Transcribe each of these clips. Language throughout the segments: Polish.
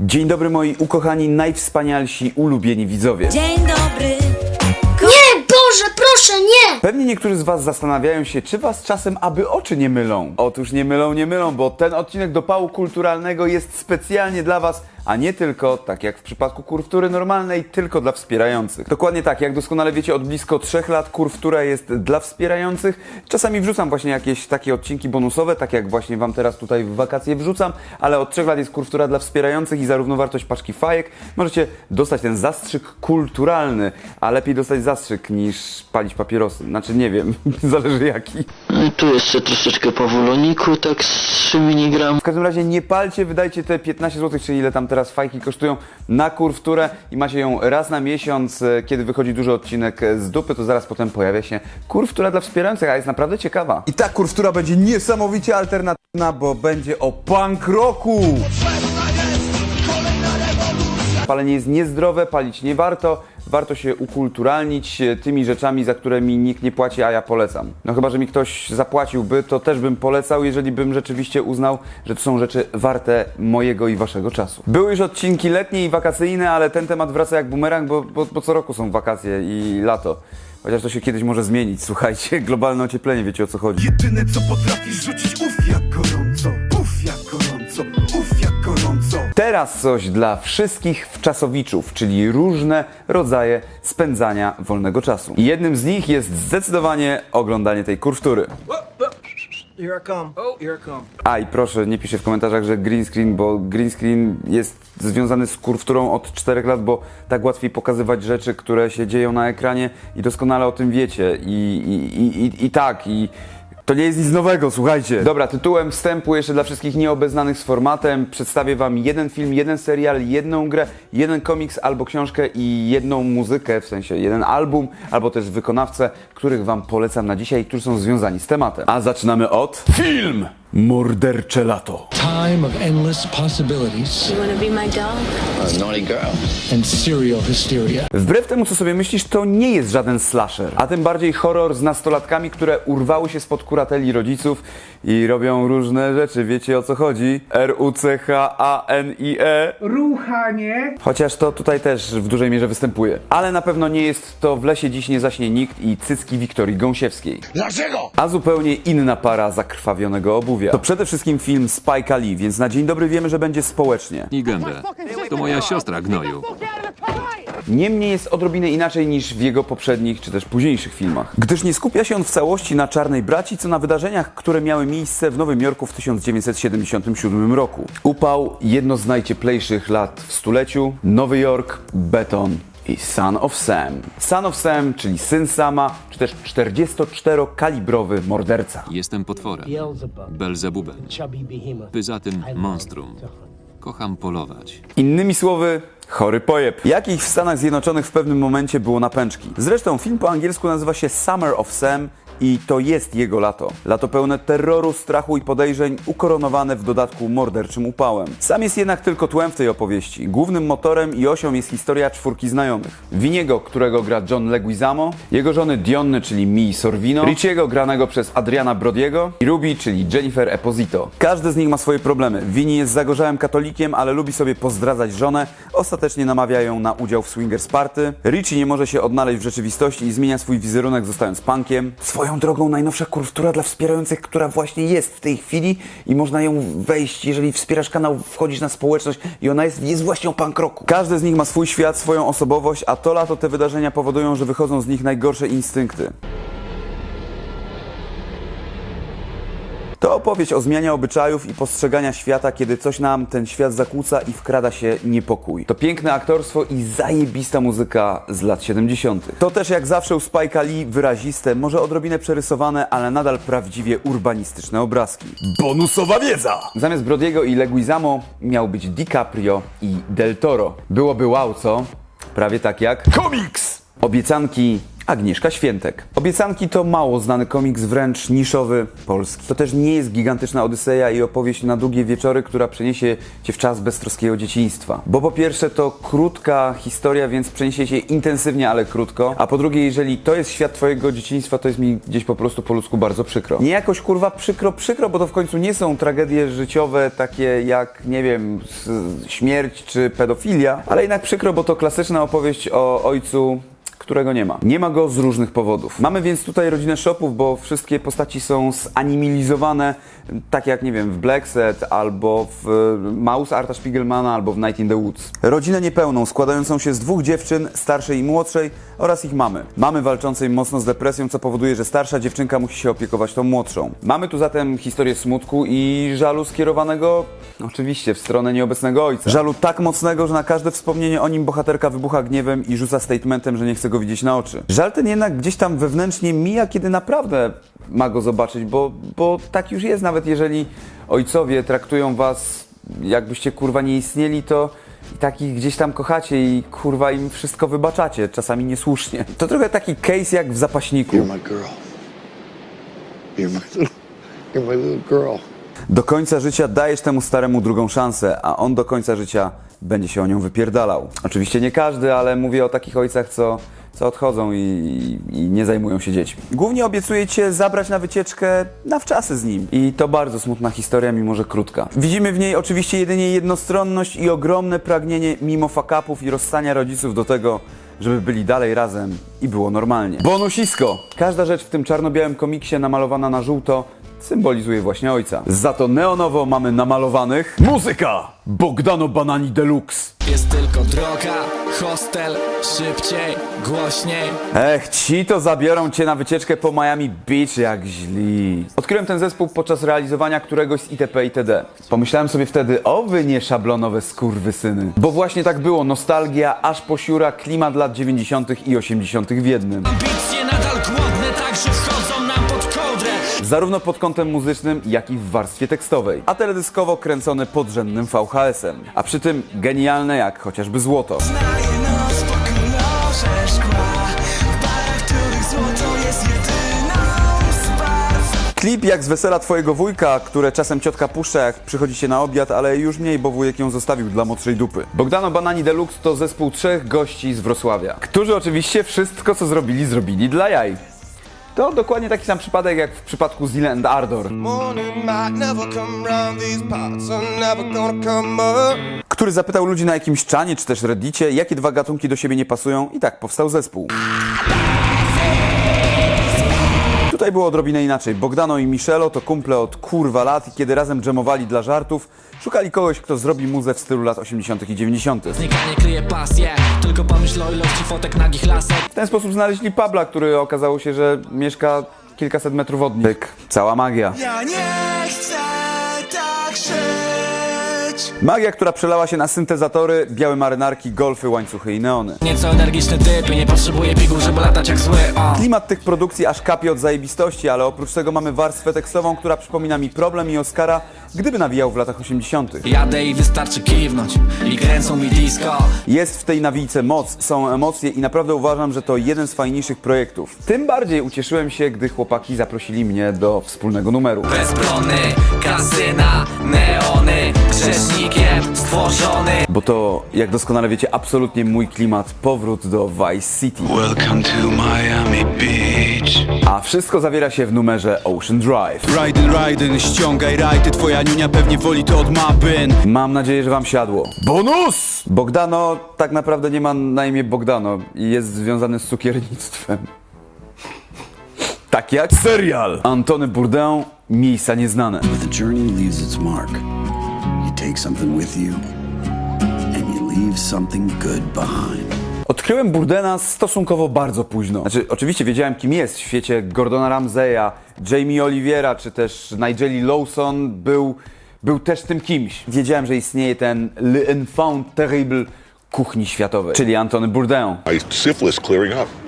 Dzień dobry moi ukochani, najwspanialsi, ulubieni widzowie. Dzień dobry. Nie, Boże, proszę, nie! Pewnie niektórzy z Was zastanawiają się, czy Was czasem aby oczy nie mylą. Otóż nie mylą, nie mylą, bo ten odcinek dopału kulturalnego jest specjalnie dla Was, a nie tylko, tak jak w przypadku kurwtury normalnej, tylko dla wspierających. Dokładnie tak, jak doskonale wiecie, od blisko 3 lat kurwtura jest dla wspierających. Czasami wrzucam właśnie jakieś takie odcinki bonusowe, tak jak właśnie Wam teraz tutaj w wakacje wrzucam, ale od 3 lat jest kurwtura dla wspierających i za równowartość paczki fajek możecie dostać ten zastrzyk kulturalny, a lepiej dostać zastrzyk niż palić papierosy. Znaczy nie wiem, zależy jaki. No tu jeszcze troszeczkę pawuloniku, tak z 3 mg. W każdym razie nie palcie, wydajcie te 15 zł, czy ile tam teraz fajki kosztują na kurwturę i macie ją raz na miesiąc, e, kiedy wychodzi duży odcinek e, z dupy, to zaraz potem pojawia się kurwtura dla wspierających, a jest naprawdę ciekawa. I ta kurwtura będzie niesamowicie alternatywna, bo będzie o punk rocku! Palenie jest niezdrowe, palić nie warto. Warto się ukulturalnić e, tymi rzeczami, za które mi nikt nie płaci, a ja polecam. No chyba, że mi ktoś zapłaciłby, to też bym polecał, jeżeli bym rzeczywiście uznał, że to są rzeczy warte mojego i waszego czasu. Były już odcinki letnie i wakacyjne, ale ten temat wraca jak bumerang, bo, bo, bo co roku są wakacje i lato. Chociaż to się kiedyś może zmienić, słuchajcie, globalne ocieplenie, wiecie o co chodzi. Jedyne co potrafisz rzucić Uf jak Teraz coś dla wszystkich wczasowiczów, czyli różne rodzaje spędzania wolnego czasu. I jednym z nich jest zdecydowanie oglądanie tej kurwtury. Here I come. Oh, here I come. A i proszę, nie piszcie w komentarzach, że green screen, bo green screen jest związany z kurwturą od 4 lat, bo tak łatwiej pokazywać rzeczy, które się dzieją na ekranie i doskonale o tym wiecie. I, i, i, i, i tak, i to nie jest nic nowego, słuchajcie. Dobra, tytułem wstępu jeszcze dla wszystkich nieobeznanych z formatem przedstawię wam jeden film, jeden serial, jedną grę, jeden komiks albo książkę i jedną muzykę, w sensie jeden album, albo też wykonawcę, których wam polecam na dzisiaj, którzy są związani z tematem. A zaczynamy od film Mordercze lato. time of endless possibilities You wanna be my dog? Naughty girl. and serial hysteria. Wbrew temu, co sobie myślisz, to nie jest żaden slasher, a tym bardziej horror z nastolatkami, które urwały się spod kurateli rodziców i robią różne rzeczy. Wiecie o co chodzi? R-U-C-H-A-N-I-E. Ruchanie. Chociaż to tutaj też w dużej mierze występuje. Ale na pewno nie jest to w lesie dziś nie zaśnie nikt i cycki Wiktorii Gąsiewskiej. Dlaczego? A zupełnie inna para zakrwawionego obuwia. To przede wszystkim film Spike'a Lee, więc na dzień dobry wiemy, że będzie społecznie. Nie gębę. To moja siostra gnoju. Niemniej jest odrobinę inaczej niż w jego poprzednich czy też późniejszych filmach. Gdyż nie skupia się on w całości na Czarnej Braci, co na wydarzeniach, które miały miejsce w Nowym Jorku w 1977 roku. Upał jedno z najcieplejszych lat w stuleciu, Nowy Jork, beton i Son of Sam. Son of Sam, czyli syn Sama, czy też 44-kalibrowy morderca. Jestem potworem. Belzebubem. Chubby behemoth. Poza tym monstrum. Kocham polować. Innymi słowy, chory pojeb. Jakich w Stanach Zjednoczonych w pewnym momencie było na pęczki. Zresztą film po angielsku nazywa się Summer of Sam i to jest jego lato. Lato pełne terroru, strachu i podejrzeń, ukoronowane w dodatku morderczym upałem. Sam jest jednak tylko tłem w tej opowieści. Głównym motorem i osią jest historia czwórki znajomych. Winiego, którego gra John Leguizamo, jego żony Dionny, czyli Mii Sorvino, Richiego, granego przez Adriana Brodiego i Ruby, czyli Jennifer Esposito. Każdy z nich ma swoje problemy. Wini jest zagorzałym katolikiem, ale lubi sobie pozdradzać żonę, ostatecznie namawia ją na udział w swingers party. Richie nie może się odnaleźć w rzeczywistości i zmienia swój wizerunek zostając punkiem. Swoją drogą najnowsza kurwtura dla wspierających, która właśnie jest w tej chwili i można ją wejść, jeżeli wspierasz kanał, wchodzisz na społeczność i ona jest, jest właśnie o punk rocku. Każdy z nich ma swój świat, swoją osobowość, a to lato te wydarzenia powodują, że wychodzą z nich najgorsze instynkty. To opowieść o zmianie obyczajów i postrzegania świata, kiedy coś nam ten świat zakłóca i wkrada się niepokój. To piękne aktorstwo i zajebista muzyka z lat 70. To też jak zawsze u Spike'a Lee wyraziste, może odrobinę przerysowane, ale nadal prawdziwie urbanistyczne obrazki. Bonusowa wiedza! Zamiast Brodiego i Leguizamo miał być DiCaprio i Del Toro. Byłoby wow, co? Prawie tak jak komiks! Obiecanki Agnieszka Świętek. Obiecanki to mało znany komiks, wręcz niszowy polski. To też nie jest gigantyczna odyseja i opowieść na długie wieczory, która przeniesie cię w czas beztroskiego dzieciństwa. Bo po pierwsze to krótka historia, więc przeniesie cię intensywnie, ale krótko. A po drugie, jeżeli to jest świat twojego dzieciństwa, to jest mi gdzieś po prostu po ludzku bardzo przykro. Nie jakoś kurwa przykro, przykro, bo to w końcu nie są tragedie życiowe takie jak, nie wiem, śmierć czy pedofilia, ale jednak przykro, bo to klasyczna opowieść o ojcu którego nie ma. Nie ma go z różnych powodów. Mamy więc tutaj rodzinę shopów, bo wszystkie postaci są zanimilizowane, tak jak, nie wiem, w Black Set, albo w e, Mouse Arta Spiegelmana, albo w Night in the Woods. Rodzinę niepełną, składającą się z dwóch dziewczyn, starszej i młodszej, oraz ich mamy. Mamy walczącej mocno z depresją, co powoduje, że starsza dziewczynka musi się opiekować tą młodszą. Mamy tu zatem historię smutku i żalu skierowanego, oczywiście, w stronę nieobecnego ojca. Żalu tak mocnego, że na każde wspomnienie o nim bohaterka wybucha gniewem i rzuca statementem, że nie chce go widzieć na oczy. Żal ten jednak gdzieś tam wewnętrznie mija, kiedy naprawdę ma go zobaczyć, bo, bo tak już jest, nawet jeżeli ojcowie traktują was jakbyście kurwa nie istnieli, to i takich gdzieś tam kochacie i kurwa im wszystko wybaczacie, czasami niesłusznie. To trochę taki case jak w zapaśniku. You're my girl. You're my you're my little girl. Do końca życia dajesz temu staremu drugą szansę, a on do końca życia będzie się o nią wypierdalał. Oczywiście nie każdy, ale mówię o takich ojcach, co, co odchodzą i, i, nie zajmują się dziećmi. Głównie obiecuję cię zabrać na wycieczkę na wczasy z nim. I to bardzo smutna historia, mimo że krótka. Widzimy w niej oczywiście jedynie jednostronność i ogromne pragnienie mimo fakapów i rozstania rodziców do tego, żeby byli dalej razem i było normalnie. Bonusisko! Każda rzecz w tym czarno-białym komiksie namalowana na żółto symbolizuje właśnie ojca. Za to neonowo mamy namalowanych muzyka! Bogdano Banani Deluxe. Jest tylko droga, hostel, szybciej, głośniej Ech, ci to zabiorą cię na wycieczkę po Miami Beach jak źli. Odkryłem ten zespół podczas realizowania któregoś z itp. itd. Pomyślałem sobie wtedy, o wy nieszablonowe skurwysyny. Bo właśnie tak było, nostalgia, aż po siura, klimat lat 90. i 80. w jednym. Ambicje nadal głodne, także wchodzą Zarówno pod kątem muzycznym, jak i w warstwie tekstowej. A teledyskowo kręcone podrzędnym VHS-em. A przy tym genialne jak chociażby złoto. Klip jak z wesela twojego wujka, które czasem ciotka puszcza jak przychodzicie na obiad, ale już mniej, bo wujek ją zostawił dla młodszej dupy. Bogdano Banani Deluxe to zespół trzech gości z Wrocławia, którzy oczywiście wszystko co zrobili, zrobili dla jaj. To dokładnie taki sam przypadek jak w przypadku Zilla and Ardor, który zapytał ludzi na jakimś czanie czy też reddicie, jakie dwa gatunki do siebie nie pasują i tak powstał zespół. Tutaj było odrobinę inaczej. Bogdano i Michelo to kumple od kurwa lat i kiedy razem dżemowali dla żartów, szukali kogoś, kto zrobi muzę w stylu lat 80. i 90. Znikanie kryje pasję Tylko pomyśl o ilości fotek nagich lasek W ten sposób znaleźli Pabla, który okazało się, że mieszka kilkaset metrów od nich. Pyk, cała magia. Ja nie Magia, która przelała się na syntezatory, białe marynarki, golfy, łańcuchy i neony. Nieco energiczny typ i nie potrzebuję piguł, żeby latać jak zły o. Klimat tych produkcji aż kapie od zajebistości, ale oprócz tego mamy warstwę tekstową, która przypomina mi problem i Oscara, gdyby nawijał w latach 80. Jadę i wystarczy kiwnąć I kręcą mi disco Jest w tej nawijce moc, są emocje i naprawdę uważam, że to jeden z fajniejszych projektów. Tym bardziej ucieszyłem się, gdy chłopaki zaprosili mnie do wspólnego numeru. Bezbrony, kasyna, neony Stworzony Bo to, jak doskonale wiecie, absolutnie mój klimat, powrót do Vice City. Welcome to Miami Beach. A wszystko zawiera się w numerze Ocean Drive. Ryden, Ryden, ściągaj rajty, twoja niunia pewnie woli to od mapyn. Mam nadzieję, że wam siadło. Bonus! Bogdano tak naprawdę nie ma na imię Bogdano i jest związany z cukiernictwem. Tak jak serial Antony Bourdain Miejsca nieznane. The journey leaves its mark. Take something with you, and you leave something good behind. Odkryłem Burdena stosunkowo bardzo późno. Znaczy, oczywiście wiedziałem, kim jest w świecie Gordona Ramsaya, Jamie Oliviera, czy też Nigeli Lawson był, był też tym kimś. Wiedziałem, że istnieje ten l'enfant terrible kuchni światowej, czyli Antony Bourdain. Syphilis clearing up.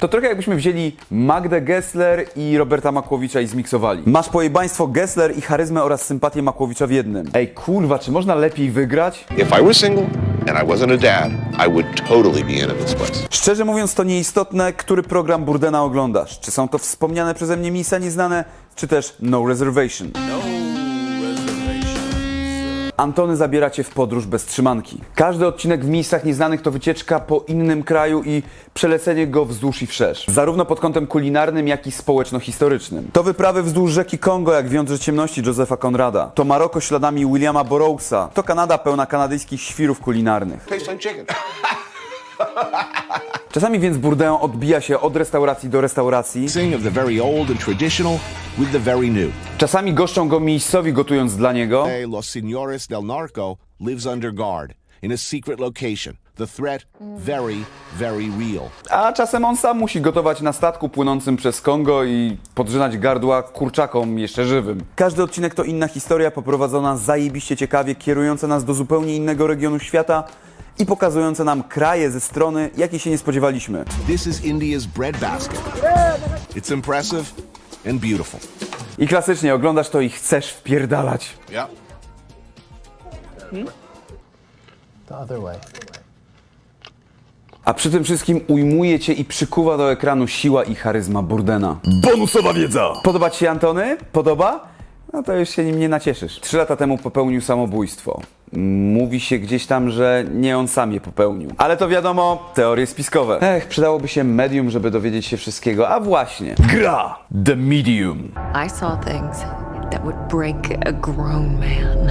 To trochę jakbyśmy wzięli Magdę Gessler i Roberta Makłowicza i zmiksowali. Masz pojebaństwo Gessler i charyzmę oraz sympatię Makłowicza w jednym. Ej, kurwa, czy można lepiej wygrać? If I were single, and I wasn't a dad, I would totally be into this place. Szczerze mówiąc, to nieistotne, który program Burdena oglądasz. Czy są to wspomniane przeze mnie miejsca nieznane, czy też No Reservation. Antony zabiera cię w podróż bez trzymanki. Każdy odcinek w miejscach nieznanych to wycieczka po innym kraju i przelecenie go wzdłuż i wszerz. Zarówno pod kątem kulinarnym, jak i społeczno-historycznym. To wyprawy wzdłuż rzeki Kongo, jak wiąże ciemności Josepha Conrada. To Maroko śladami Williama Burroughsa. To Kanada pełna kanadyjskich świrów kulinarnych. Czasami więc Bourdain odbija się od restauracji do restauracji. of the very old and traditional with the very new. Czasami goszczą go miejscowi gotując dla niego. Hey, Los Senores del Narco lives under guard in a secret location. The threat very, very real. A czasem on sam musi gotować na statku płynącym przez Kongo i podrzynać gardła kurczakom jeszcze żywym. Każdy odcinek to inna historia poprowadzona zajebiście ciekawie, kierująca nas do zupełnie innego regionu świata i pokazująca nam kraje ze strony, jakiej się nie spodziewaliśmy. This is India's breadbasket. It's impressive and beautiful. I klasycznie oglądasz to i chcesz wpierdalać. Yeah. A przy tym wszystkim ujmuje cię i przykuwa do ekranu siła i charyzma Burdena. Bonusowa wiedza! Podoba ci się Antony? Podoba? No to już się nim nie nacieszysz. Trzy lata temu popełnił samobójstwo. Mówi się gdzieś tam, że nie on sam je popełnił. Ale to wiadomo, teorie spiskowe. Ech, przydałoby się medium, żeby dowiedzieć się wszystkiego. A właśnie. Gra! The Medium. I saw things that would break a grown man.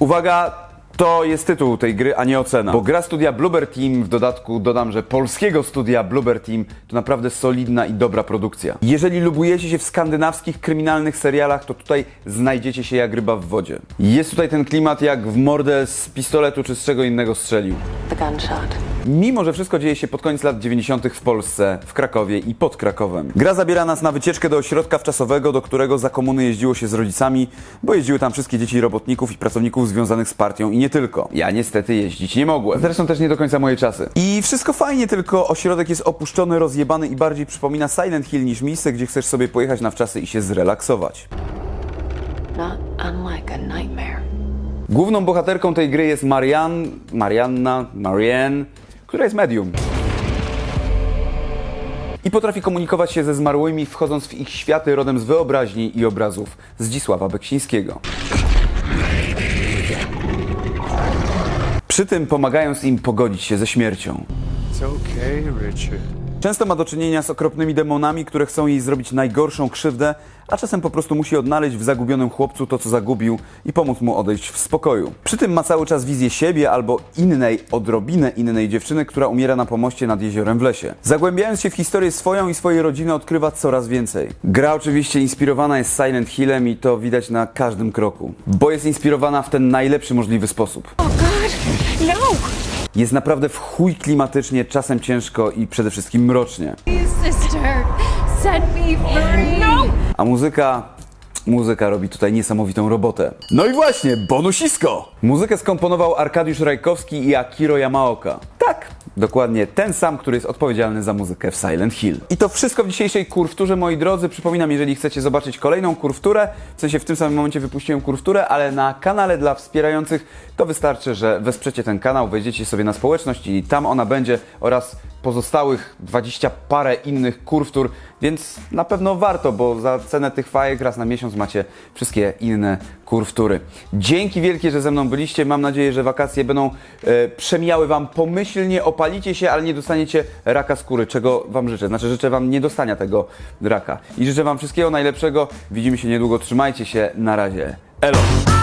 Uwaga, to jest tytuł tej gry, a nie ocena. Bo gra studia Bloober Team, w dodatku dodam, że polskiego studia Bloober Team, to naprawdę solidna i dobra produkcja. Jeżeli lubujecie się w skandynawskich kryminalnych serialach, to tutaj znajdziecie się jak ryba w wodzie. Jest tutaj ten klimat jak w mordę z pistoletu czy z czego innego strzelił. The gunshot. Mimo, że wszystko dzieje się pod koniec lat 90. w Polsce, w Krakowie i pod Krakowem. Gra zabiera nas na wycieczkę do ośrodka wczasowego, do którego za komuny jeździło się z rodzicami, bo jeździły tam wszystkie dzieci robotników i pracowników związanych z partią i nie tylko. Ja niestety jeździć nie mogłem. Zresztą też nie do końca moje czasy. I wszystko fajnie, tylko ośrodek jest opuszczony, rozjebany i bardziej przypomina Silent Hill niż miejsce, gdzie chcesz sobie pojechać na wczasy i się zrelaksować. Not unlike a nightmare. Główną bohaterką tej gry jest Marianne, Marianna, Marianne, która jest medium. I potrafi komunikować się ze zmarłymi, wchodząc w ich światy rodem z wyobraźni i obrazów Zdzisława Beksińskiego. Przy tym pomagając im pogodzić się ze śmiercią. It's okay, Richard. Często ma do czynienia z okropnymi demonami, które chcą jej zrobić najgorszą krzywdę, a czasem po prostu musi odnaleźć w zagubionym chłopcu to, co zagubił i pomóc mu odejść w spokoju. Przy tym ma cały czas wizję siebie albo innej, odrobinę innej dziewczyny, która umiera na pomoście nad jeziorem w lesie. Zagłębiając się w historię swoją i swojej rodziny, odkrywa coraz więcej. Gra oczywiście inspirowana jest Silent Hillem i to widać na każdym kroku, bo jest inspirowana w ten najlepszy możliwy sposób. Jest naprawdę w chuj klimatycznie, czasem ciężko i przede wszystkim mrocznie. No! A muzyka. Muzyka robi tutaj niesamowitą robotę. No i właśnie, bonusisko! Muzykę skomponował Arkadiusz Rajkowski i Akiro Yamaoka. Tak, dokładnie ten sam, który jest odpowiedzialny za muzykę w Silent Hill. I to wszystko w dzisiejszej kurwturze, moi drodzy. Przypominam, jeżeli chcecie zobaczyć kolejną kurwturę, w sensie w tym samym momencie wypuściłem kurwturę, ale na kanale dla wspierających, to wystarczy, że wesprzecie ten kanał, wejdziecie sobie na społeczność i tam ona będzie oraz pozostałych 20 parę innych kurwtur, więc na pewno warto, bo za cenę tych fajek raz na miesiąc macie wszystkie inne kurwtury. Dzięki wielkie, że ze mną byliście. Mam nadzieję, że wakacje będą e, przemijały Wam pomyślnie, opalicie się, ale nie dostaniecie raka skóry, czego Wam życzę. Znaczy życzę Wam nie dostania tego raka. I życzę Wam wszystkiego najlepszego. Widzimy się niedługo. Trzymajcie się. Na razie. Elo!